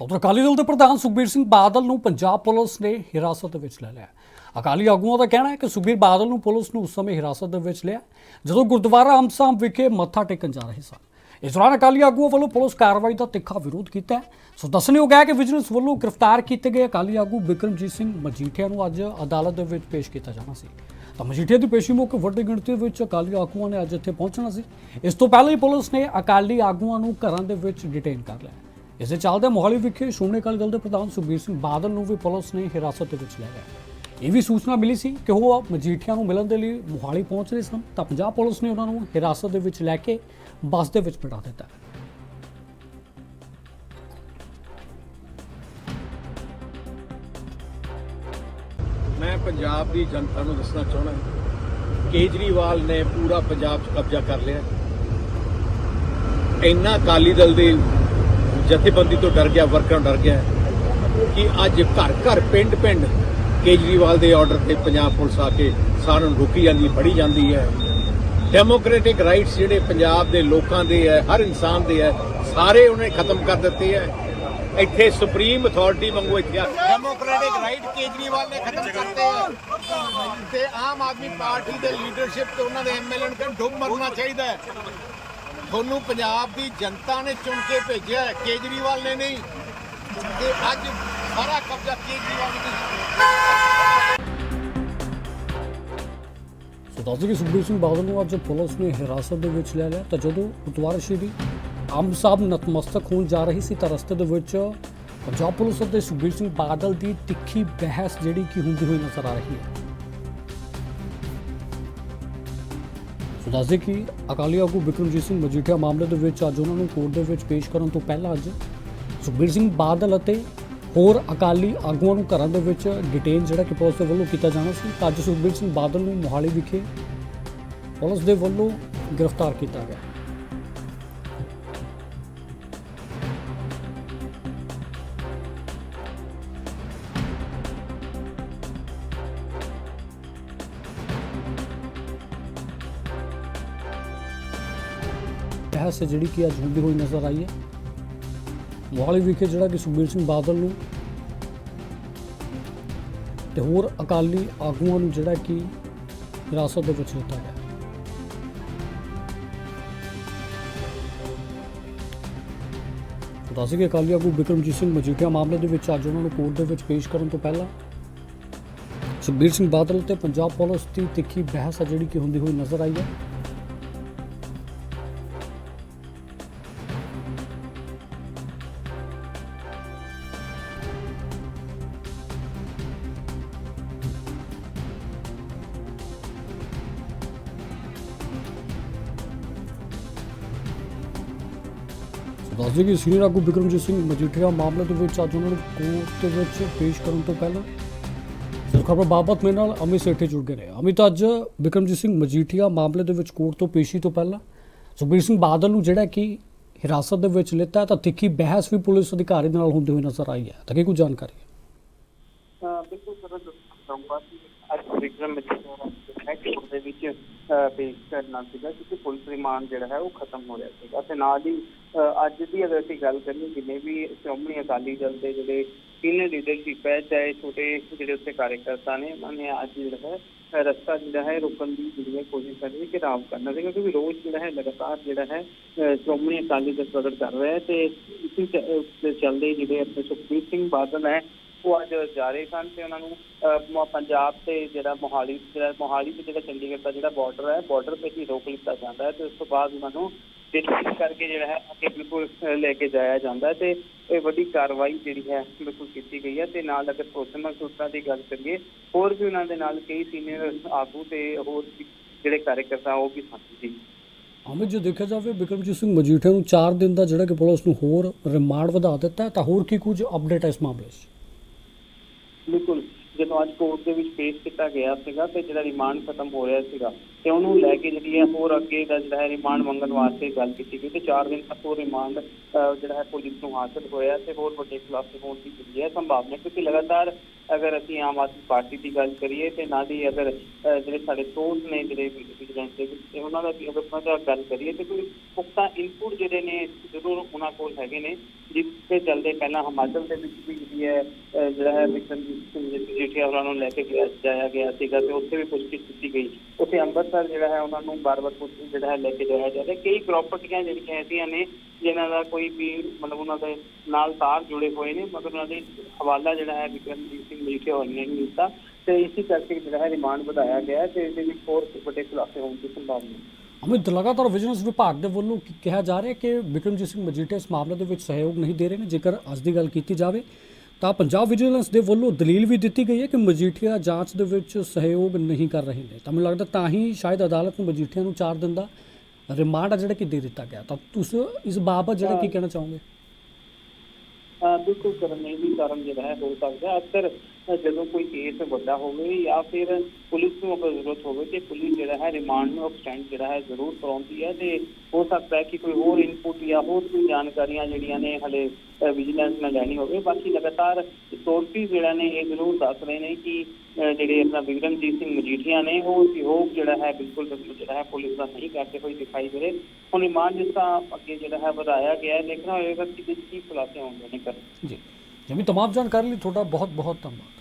ਉਧਰ ਅਕਾਲੀ ਦਲ ਦੇ ਪ੍ਰਧਾਨ ਸੁਖਬੀਰ ਸਿੰਘ ਬਾਦਲ ਨੂੰ ਪੰਜਾਬ ਪੁਲਿਸ ਨੇ ਹਿਰਾਸਤ ਵਿੱਚ ਲੈ ਲਿਆ। ਅਕਾਲੀ ਆਗੂਆਂ ਦਾ ਕਹਿਣਾ ਹੈ ਕਿ ਸੁਖਬੀਰ ਬਾਦਲ ਨੂੰ ਪੁਲਿਸ ਨੂੰ ਉਸ ਸਮੇਂ ਹਿਰਾਸਤ ਦੇ ਵਿੱਚ ਲਿਆ, ਜਦੋਂ ਗੁਰਦੁਆਰਾ ਅੰਮ੍ਰਿਤਸਰ ਵਿਖੇ ਮੱਥਾ ਟੇਕਣ ਜਾ ਰਹੇ ਸਨ। ਇਸ ਦੌਰਾਨ ਅਕਾਲੀ ਆਗੂਆਂ ਵੱਲੋਂ ਪੁਲਿਸ ਕਾਰਵਾਈ ਦਾ ਤਿੱਖਾ ਵਿਰੋਧ ਕੀਤਾ ਸੋ ਦੱਸਣਯੋਗ ਹੈ ਕਿ ਵਿਜੀਲੈਂਸ ਵੱਲੋਂ ਗ੍ਰਿਫਤਾਰ ਕੀਤੇ ਗਏ ਅਕਾਲੀ ਆਗੂ ਬਿਕਰਮਜੀਤ ਸਿੰਘ ਮਜੀਠੀਆ ਨੂੰ ਅੱਜ ਅਦਾਲਤ ਦੇ ਵਿੱਚ ਪੇਸ਼ ਕੀਤਾ ਜਾਣਾ ਸੀ। ਤਾਂ ਮਜੀਠੀਆ ਦੀ ਪੇਸ਼ੀ ਮੌਕੇ ਵੱਡੀ ਗਿਣਤੀ ਵਿੱਚ ਅਕਾਲੀ ਆਗੂਆਂ ਨੇ ਅੱਜ ਇੱਥੇ ਪਹੁੰਚਣਾ ਸੀ। ਇਸ ਤੋਂ ਪਹਿਲਾਂ ਹੀ ਪੁਲਿਸ ਨੇ ਅਕਾਲੀ ਆਗੂਆਂ ਨੂੰ ਘਰਾਂ ਦੇ ਵਿੱਚ ਡਿਟੇਨ ਕਰ ਲਿਆ। ਇਸ ਦੇ ਚੱਲਦੇ ਮੋਹਾਲੀ ਵਿਖੇ ਸ਼੍ਰੋਮਣੀ ਅਕਾਲੀ ਦਲ ਦੇ ਪ੍ਰਧਾਨ ਸੁਖਬੀਰ ਸਿੰਘ ਬਾਦਲ ਨੂੰ ਵੀ ਪੁਲਿਸ ਨੇ ਹਿਰਾਸਤ ਦੇ ਵਿੱਚ ਲਿਆ ਇਹ ਵੀ ਸੂਚਨਾ ਮਿਲੀ ਸੀ ਕਿ ਉਹ ਮਜੀਠੀਆ ਨੂੰ ਮਿਲਣ ਦੇ ਲਈ ਮੋਹਾਲੀ ਪਹੁੰਚ ਰਹੇ ਸਨ, ਤਾਂ ਪੰਜਾਬ ਪੁਲਿਸ ਨੇ ਉਹਨਾਂ ਨੂੰ ਹਿਰਾਸਤ ਦੇ ਵਿੱਚ ਲੈ ਕੇ ਬੱਸ ਦੇ ਵਿੱਚ ਬਿਠਾ ਦਿੱਤਾ। ਮੈਂ ਪੰਜਾਬ ਦੀ ਜਨਤਾ ਨੂੰ ਦੱਸਣਾ ਚਾਹੁੰਦਾ ਕੇਜਰੀਵਾਲ ਨੇ ਪੂਰਾ ਪੰਜਾਬ 'ਚ ਕਬਜ਼ਾ ਕਰ ਲਿਆ। ਇੰਨਾ ਅਕਾਲੀ ਦਲ ਦੇ ਜਥੇਬੰਦੀ ਤੋਂ ਡਰ ਗਿਆ, ਵਰਕਰਾਂ ਡਰ ਗਿਆ ਕਿ ਅੱਜ ਘਰ ਘਰ, ਪਿੰਡ ਪਿੰਡ ਕੇਜਰੀਵਾਲ ਦੇ ਆਰਡਰ ਤੇ ਪੰਜਾਬ ਪੁਲਿਸ ਆ ਕੇ ਸਾਰਿਆਂ ਨੂੰ ਰੋਕੀ ਜਾਂਦੀ ਫੜੀ ਜਾਂਦੀ ਹੈ। ਡੈਮੋਕ੍ਰੈਟਿਕ ਰਾਈਟਸ ਜਿਹੜੇ ਪੰਜਾਬ ਦੇ ਲੋਕਾਂ ਦੇ ਹੈ, ਹਰ ਇਨਸਾਨ ਦੇ ਹੈ, ਸਾਰੇ ਉਹਨੇ ਖਤਮ ਕਰ ਦਿੱਤੇ ਹੈ। ਇੱਥੇ ਸੁਪਰੀਮ ਅਥਾਰਟੀ ਵਾਂਗੂ ਇੱਥੇ ਡੈਮੋਕ੍ਰੈਟਿਕ ਰਾਈਟ ਕੇਜਰੀਵਾਲ ਨੇ ਖਤਮ ਕਰਤੇ ਹੈ। ਤੇ ਆਮ ਆਦਮੀ ਪਾਰਟੀ ਦੇ ਲੀਡਰਸ਼ਿਪ ਤੇ ਉਹਨਾਂ ਦੇ ਐਮਐਲਏ ਨੂੰ ਡੁੱਬ ਮਰਨਾ ਚਾਹੀਦਾ ਹੈ। ਤੁਹਾਨੂੰ ਪੰਜਾਬ ਦੀ ਜਨਤਾ ਨੇ ਚੁਣ ਕੇ ਭੇਜਿਆ ਹੈ, ਕੇਜਰੀਵਾਲ ਨੇ ਨਹੀਂ। ਤੇ ਅੱਜ ਸਾਰਾ ਕਬਜ਼ਾ ਕੇਜਰੀਵਾਲ ਦੀ ਸੋ ਦੱਸ ਕਿ ਸੁਖਬੀਰ ਸਿੰਘ ਬਾਦਲ ਨੂੰ ਅੱਜ ਪੁਲਿਸ ਨੇ ਹਿਰਾਸਤ ਦੇ ਵਿੱਚ ਲੈ ਲਿਆ। ਤਾਂ ਜਦੋਂ ਗੁਰਦੁਆਰਾ ਸ਼੍ਰੀ ਅੰਬ ਸਾਹਿਬ ਨਤਮਸਤਕ ਹੋਣ ਜਾ ਰਹੀ ਸੀ ਤਾਂ ਰਸਤੇ ਦੇ ਵਿੱਚ ਪੰਜਾਬ ਪੁਲਿਸ ਅਤੇ ਸੁਖਬੀਰ ਸਿੰਘ ਬਾਦਲ ਦੀ ਤਿੱਖੀ ਬਹਿਸ ਜਿਹੜੀ ਕਿ ਹੁੰਦੀ ਹੋਈ ਨਜ਼ਰ ਆ ਰਹੀ ਹੈ। ਦੱਸਦੇ ਕਿ ਅਕਾਲੀ ਆਗੂ ਬਿਕਰਮਜੀਤ ਸਿੰਘ ਮਜੀਠੀਆ ਮਾਮਲੇ ਦੇ ਵਿੱਚ ਅੱਜ ਉਹਨਾਂ ਨੂੰ ਕੋਰਟ ਦੇ ਵਿੱਚ ਪੇਸ਼ ਕਰਨ ਤੋਂ ਪਹਿਲਾਂ ਅੱਜ ਸੁਖਬੀਰ ਸਿੰਘ ਬਾਦਲ ਅਤੇ ਹੋਰ ਅਕਾਲੀ ਆਗੂਆਂ ਨੂੰ ਘਰਾਂ ਦੇ ਵਿੱਚ ਡਿਟੇਨ ਜਿਹੜਾ ਕਿ ਪੁਲਿਸ ਦੇ ਵੱਲੋਂ ਕੀਤਾ ਜਾਣਾ ਸੀ, ਤਾਂ ਅੱਜ ਸੁਖਬੀਰ ਸਿੰਘ ਬਾਦਲ ਨੂੰ ਮੋਹਾਲੀ ਵਿਖੇ ਪੁਲਿਸ ਦੇ ਵੱਲੋਂ ਗ੍ਰਿਫਤਾਰ ਕੀਤਾ ਗਿਆ। ਬਹਿਸ ਹੈ ਜਿਹੜੀ ਕਿ ਅੱਜ ਹੁੰਦੀ ਹੋਈ ਨਜ਼ਰ ਆਈ ਹੈ। ਮੋਹਾਲੀ ਵਿਖੇ ਜਿਹੜਾ ਕਿ ਸੁਖਬੀਰ ਸਿੰਘ ਬਾਦਲ ਨੂੰ ਤੇ ਹੋਰ ਅਕਾਲੀ ਆਗੂਆਂ ਨੂੰ ਜਿਹੜਾ ਕਿ ਹਿਰਾਸਤ ਦੇ ਵਿੱਚ ਲਿੱਤਾ ਗਿਆ। ਦੱਸ ਕਿ ਅਕਾਲੀ ਆਗੂ ਬਿਕਰਮਜੀਤ ਸਿੰਘ ਮਜੀਠੀਆ ਮਾਮਲੇ ਦੇ ਵਿੱਚ ਅੱਜ ਉਹਨਾਂ ਨੂੰ ਕੋਰਟ ਦੇ ਵਿੱਚ ਪੇਸ਼ ਕਰਨ ਤੋਂ ਪਹਿਲਾਂ ਸੁਖਬੀਰ ਸਿੰਘ ਬਾਦਲ ਤੇ ਪੰਜਾਬ ਪੁਲਿਸ ਦੀ ਤਿੱਖੀ ਬਹਿਸ ਹੈ ਜਿਹੜੀ ਕਿ ਹੁੰਦੀ ਹੋਈ ਨਜ਼ਰ ਆਈ ਹੈ। ਦੱਸ ਕਿ ਸੀਨੀਅਰ ਆਗੂ ਬਿਕਰਮਜੀਤ ਸਿੰਘ ਮਜੀਠੀਆ ਮਾਮਲੇ ਦੇ ਵਿੱਚ ਅੱਜ ਉਹਨਾਂ ਨੂੰ ਕੋਰਟ ਦੇ ਵਿੱਚ ਪੇਸ਼ ਕਰਨ ਤੋਂ ਪਹਿਲਾਂ ਸਿਰ ਖਬਰ ਬਾਬਤ ਮੇਰੇ ਨਾਲ ਅਮਿਤ ਸੇਠੀ ਜੁੜ ਗਏ ਨੇ। ਅਮਿਤ, ਅੱਜ ਬਿਕਰਮਜੀਤ ਸਿੰਘ ਮਜੀਠੀਆ ਮਾਮਲੇ ਦੇ ਵਿੱਚ ਕੋਰਟ ਤੋਂ ਪੇਸ਼ੀ ਤੋਂ ਪਹਿਲਾਂ ਸੁਖਬੀਰ ਸਿੰਘ ਬਾਦਲ ਨੂੰ ਜਿਹੜਾ ਕਿ ਹਿਰਾਸਤ ਦੇ ਵਿੱਚ ਲਿੱਤਾ ਤਾਂ ਤਿੱਖੀ ਬਹਿਸ ਵੀ ਪੁਲਿਸ ਅਧਿਕਾਰੀ ਨਾਲ ਹੁੰਦੀ ਹੋਈ ਨਜ਼ਰ ਆਈ ਹੈ। ਤਾਂ ਕੀ ਕੁਝ ਜਾਣਕਾਰੀ ਹੈ? ਬਿਲਕੁਲ ਸਰ ਦਊਂਗਾ ਕਿ ਅੱਜ ਵਿਕਰਮ ਮਜੀਠੀਆ ਦਾ ਜਿਹੜਾ ਹੈ ਦੇ ਵਿੱਚ ਪੇਸ਼ ਕਰਨਾ ਸੀਗਾ ਕਿਉਂਕਿ ਪੁਲਿਸ ਰਿਮਾਂਡ ਜਿਹੜਾ ਹੈ ਉਹ ਖਤਮ ਹੋ ਰਿਹਾ ਸੀਗਾ। ਤੇ ਨਾਲ ਹੀ ਅੱਜ ਦੀ ਅਗਰ ਅਸੀਂ ਗੱਲ ਕਰੀਏ, ਜਿੰਨੇ ਵੀ ਸ਼੍ਰੋਮਣੀ ਅਕਾਲੀ ਦਲ ਦੇ ਜਿਹੜੇ ਸੀਨੀਅਰ ਲੀਡਰਸ਼ਿਪ ਹੈ, ਚਾਹੇ ਛੋਟੇ ਜਿਹੜੇ ਉੱਥੇ ਕਾਰਜਕਰਤਾ ਨੇ, ਉਹਨਾਂ ਨੇ ਅੱਜ ਜਿਹੜਾ ਹੈ ਰਸਤਾ ਜਿਹੜਾ ਹੈ ਰੋਕਣ ਦੀ ਜਿਹੜੀ ਹੈ ਕੋਸ਼ਿਸ਼ ਕਰ ਰਹੀ ਕਿ ਰਾਮ ਕਰਨਾ ਸੀਗਾ। ਕਿਉਂਕਿ ਰੋਜ਼ ਜਿਹੜਾ ਹੈ, ਲਗਾਤਾਰ ਜਿਹੜਾ ਹੈ ਸ਼੍ਰੋਮਣੀ ਅਕਾਲੀ ਦਲ ਪ੍ਰਗਟ ਕਰ ਰਿਹਾ ਹੈ ਤੇ ਇਸੇ ਦੇ ਚੱਲਦੇ ਜਿਹੜੇ ਆਪਣੇ ਸੁਖਬੀਰ ਸਿੰਘ ਬਾਦਲ ਹੈ ਉਹ ਅੱਜ ਜਾ ਰਹੇ ਸਨ ਤੇ ਉਹਨਾਂ ਨੂੰ ਪੰਜਾਬ ਤੇ ਜਿਹੜਾ ਮੋਹਾਲੀ ਜਿਹੜਾ ਮੋਹਾਲੀ ਤੇ ਜਿਹੜਾ ਚੰਡੀਗੜ੍ਹ ਦਾ ਜਿਹੜਾ ਬਾਰਡਰ ਹੈ ਬਾਰਡਰ ਤੇ ਹੀ ਰੋਕ ਲਿੱਤਾ ਜਾਂਦਾ ਹੈ ਤੇ ਉਸ ਤੋਂ ਬਾਅਦ ਉਹਨਾਂ ਨੂੰ ਦਿੱਲੀ ਕਰਕੇ ਜਿਹੜਾ ਹੈ, ਅੱਗੇ ਬਿਲਕੁਲ ਲੈ ਕੇ ਜਾਇਆ ਜਾਂਦਾ ਤੇ ਇਹ ਵੱਡੀ ਕਾਰਵਾਈ ਜਿਹੜੀ ਹੈ ਬਿਲਕੁਲ ਕੀਤੀ ਗਈ ਹੈ ਤੇ ਨਾਲ ਅਗਰ ਪ੍ਰੋਸਮਾ ਸੂਤਰਾਂ ਦੀ ਗੱਲ ਕਰੀਏ, ਹੋਰ ਵੀ ਉਹਨਾਂ ਦੇ ਨਾਲ ਕਈ ਸੀਨੀਅਰ ਆਗੂ ਤੇ ਹੋਰ ਜਿਹੜੇ ਕਾਰਜਕਰਤਾ ਉਹ ਵੀ ਸਾਥੀ ਸੀ। ਅਮਿਤ, ਜੇ ਦੇਖਿਆ ਜਾਵੇ ਬਿਕਰਮਜੀਤ ਸਿੰਘ ਮਜੀਠੀਆ ਨੂੰ 4 ਦਿਨ ਦਾ ਜਿਹੜਾ ਕਿ ਪੁਲਿਸ ਨੂੰ ਹੋਰ ਰਿਮਾਂਡ ਵਧਾ ਦਿੱਤਾ ਤਾਂ ਹੋਰ ਕੀ ਕੁਝ ਅਪਡੇਟ ਹੈ ਇਸ ਮਾਮਲੇ 'ਚ? ਬਿਲਕੁਲ ਅੱਜ ਕੋਰਟ ਦੇ ਵਿੱਚ ਪੇਸ਼ ਕੀਤਾ ਗਿਆ ਸੀਗਾ ਤੇ ਜਿਹੜਾ ਰਿਮਾਂਡ ਖਤਮ ਹੋ ਰਿਹਾ ਸੀਗਾ ਤੇ ਉਹਨੂੰ ਲੈ ਕੇ ਜਿਹੜੀ ਹੈ ਹੋਰ ਅੱਗੇ ਦਾ ਜਿਹੜਾ ਹੈ ਰਿਮਾਂਡ ਮੰਗਣ ਵਾਸਤੇ ਗੱਲ ਕੀਤੀ ਗਈ ਤੇ 4 ਦਿਨ ਤੱਕ ਉਹ ਰਿਮਾਂਡ ਅਹ, ਜਿਹੜਾ ਹੈ ਪੁਲਿਸ ਨੂੰ ਹਾਸਲ ਹੋਇਆ ਤੇ ਹੋਰ ਵੱਡੇ ਖੁਲਾਸੇ ਹੋਣ ਦੀ ਜਿਹੜੀ ਹੈ ਸੰਭਾਵਨਾ ਕਿਉਂਕਿ ਲਗਾਤਾਰ ਅਗਰ ਅਸੀਂ ਆਮ ਆਦਮੀ ਪਾਰਟੀ ਦੀ ਗੱਲ ਕਰੀਏ ਤੇ ਨਾਲ ਹੀ ਅਗਰ ਜਿਹੜੇ ਸਾਡੇ ਸੋਰਸ ਨੇ ਜਿਹੜੇ ਵਿਜੀਲੈਂਸ ਦੇ ਵਿੱਚ ਤੇ ਉਹਨਾਂ ਦਾ ਵੀ ਅਗਰ ਉਹਨਾਂ ਦਾ ਗੱਲ ਕਰੀਏ ਤੇ ਕੋਈ ਪੁਖਤਾ ਇਨਪੁਟ ਜਿਹੜੇ ਨੇ ਜ਼ਰੂਰ ਉਹਨਾਂ ਕੋਲ ਹੈਗੇ ਨੇ ਜਿਸ ਤੇ ਚੱਲਦੇ ਪਹਿਲਾਂ ਹਿਮਾਚਲ ਦੇ ਵਿੱਚ ਵੀ ਜਿਹੜੀ ਹੈ ਅਹ, ਜਿਹੜਾ ਹੈ ਵਿਕਰਮਜੀਤ ਸਿੰਘ ਜੇਠੀਆ ਉਹਨਾਂ ਨੂੰ ਲੈ ਕੇ ਜਾਇਆ ਗਿਆ ਸੀਗਾ ਤੇ ਉੱਥੇ ਵੀ ਪੁੱਛਗਿੱਛ ਕੀਤੀ ਗਈ। ਉੱਥੇ ਅੰਮ੍ਰਿਤਸਰ ਜਿਹੜਾ ਹੈ ਉਹਨਾਂ ਨੂੰ ਬਾਰ-ਬਾਰ ਪੁੱਛ ਜਿਹੜਾ ਹੈ ਲੈ ਕੇ ਜਾਇਆ ਜਾ ਰਿਹਾ ਕਈ ਪ੍ਰਾਪਰਟੀਆਂ ਜਿਹੜੀਆਂ ਐਸੀਆਂ ਨੇ ਜਿਨ੍ਹਾਂ ਦਾ ਕੋਈ ਵੀ ਮਤਲਬ ਉਹਨਾਂ ਦੇ ਨਾਲ ਤਾਰ ਜੁੜੇ ਹੋਏ ਨੇ, ਮਗਰ ਉਹਨਾਂ ਦੇ ਹਵਾਲਾ ਜਿਹੜਾ ਹੈ ਵਿਕਰਮਜੀਤ ਸਿੰਘ ਮਜੀਠੀਆ ਹੋਣੀ ਨਹੀਂ ਦਿੱਤਾ ਤੇ ਇਸੇ ਕਰਕੇ ਜਿਹੜਾ ਹੈ ਰਿਮਾਂਡ ਵਧਾਇਆ ਗਿਆ ਤੇ ਇਹਦੇ ਵਿੱਚ ਹੋਰ ਵੱਡੇ ਖੁਲਾਸੇ ਹੋਣ ਦੀ ਸੰਭਾਵਨਾ ਹੈ। ਅਮਿਤ, ਲਗਾਤਾਰ ਵਿਜੀਲੈਂਸ ਵਿਭਾਗ ਦੇ ਵੱਲੋਂ ਕਿਹਾ ਜਾ ਰਿਹਾ ਕਿ ਵਿਕਰਮਜੀਤ ਸਿੰਘ ਮਜੀਠੀਆ ਇਸ ਮਾਮਲੇ ਦੇ ਵਿੱਚ ਸਹਿਯੋਗ ਨਹੀਂ ਦੇ ਰਹੇ ਨੇ? ਜੇਕਰ ਅੱਜ ਦੀ ਗੱਲ ਕੀਤੀ ਜਾਵੇ, ਤਾਂ ਪੰਜਾਬ ਵਿਜੀਲੈਂਸ ਦੇ ਵੱਲੋਂ ਦਲੀਲ ਵੀ ਦਿੱਤੀ ਗਈ ਹੈ ਕਿ ਮਜੀਠੀਆ ਜਾਂਚ ਦੇ ਵਿੱਚ ਸਹਿਯੋਗ ਨਹੀਂ ਕਰ ਰਹੇ ਨੇ। ਤਾਂ ਮੈਨੂੰ ਲੱਗਦਾ ਤਾਂ ਹੀ ਸ਼ਾਇਦ ਅਦਾਲਤ ਨੂੰ ਮਜੀਠੀਆ ਨੂੰ 4 ਦਿਨ ਦਾ ਰਿਮਾਂਡ ਜਿਹੜਾ ਕਿ ਦੇ ਦਿੱਤਾ ਗਿਆ। ਤਾਂ ਤੁਸੀਂ ਇਸ ਬਾਬਤ ਜਿਹੜਾ ਕੀ ਕਹਿਣਾ ਚਾਹੋਗੇ? ਬਿਲਕੁਲ ਕਰਨ ਇਹ ਵੀ ਕਾਰਨ ਜਿਹੜਾ ਹੈ ਹੋ ਸਕਦਾ ਅਕਸਰ ਜਦੋਂ ਕੋਈ ਕੇਸ ਵੱਡਾ ਹੋਵੇ ਜਾਂ ਫਿਰ ਪੁਲਿਸ ਨੂੰ ਅਗਰ ਜ਼ਰੂਰਤ ਹੋਵੇ ਤੇ ਪੁਲਿਸ ਜਿਹੜਾ ਹੈ ਰਿਮਾਂਡ ਨੂੰ ਐਕਸਟੈਂਡ ਜਿਹੜਾ ਹੈ ਜ਼ਰੂਰ ਕਰਾਉਂਦੀ ਹੈ ਤੇ ਹੋ ਸਕਦਾ ਹੈ ਕਿ ਕੋਈ ਹੋਰ ਇਨਪੁਟ ਜਾਂ ਹੋਰ ਕੋਈ ਜਾਣਕਾਰੀਆਂ ਜਿਹੜੀਆਂ ਨੇ ਹਲੇ ਵਿਜੀਲੈਂਸ ਨਾਲ ਲੈਣੀ ਹੋਵੇ। ਬਾਕੀ ਲਗਾਤਾਰ ਸੋਰਸਿਸ ਜਿਹੜਾ ਨੇ ਇਹ ਜ਼ਰੂਰ ਦੱਸ ਰਹੇ ਨੇ ਕਿ ਜਿਹੜੇ ਆਪਣਾ ਵਿਕਰਮਜੀਤ ਸਿੰਘ ਮਜੀਠੀਆ ਨੇ, ਉਹ ਸਹਿਯੋਗ ਜਿਹੜਾ ਹੈ ਬਿਲਕੁਲ ਜਿਹੜਾ ਹੈ ਪੁਲਿਸ ਦਾ ਨਹੀਂ ਕਰਦੇ ਹੋਏ ਦਿਖਾਈ ਦੇ ਰਹੇ। ਹੁਣ ਰਿਮਾਂਡ ਜਿਸ ਤਰ੍ਹਾਂ ਅੱਗੇ ਜਿਹੜਾ ਹੈ ਵਧਾਇਆ ਗਿਆ ਹੈ, ਦੇਖਣਾ ਹੋਏਗਾ ਕਿ ਇਹਦੇ ਕੀ ਖੁਲਾਸੇ ਹੋਣਗੇ ਨੇ ਕਰ ਜੀ। ਜਿਵੇਂ ਤਮਾਮ ਜਾਣਕਾਰੀ ਲਈ ਤੁਹਾਡਾ ਬਹੁਤ ਬਹੁਤ ਧੰਨਵਾਦ।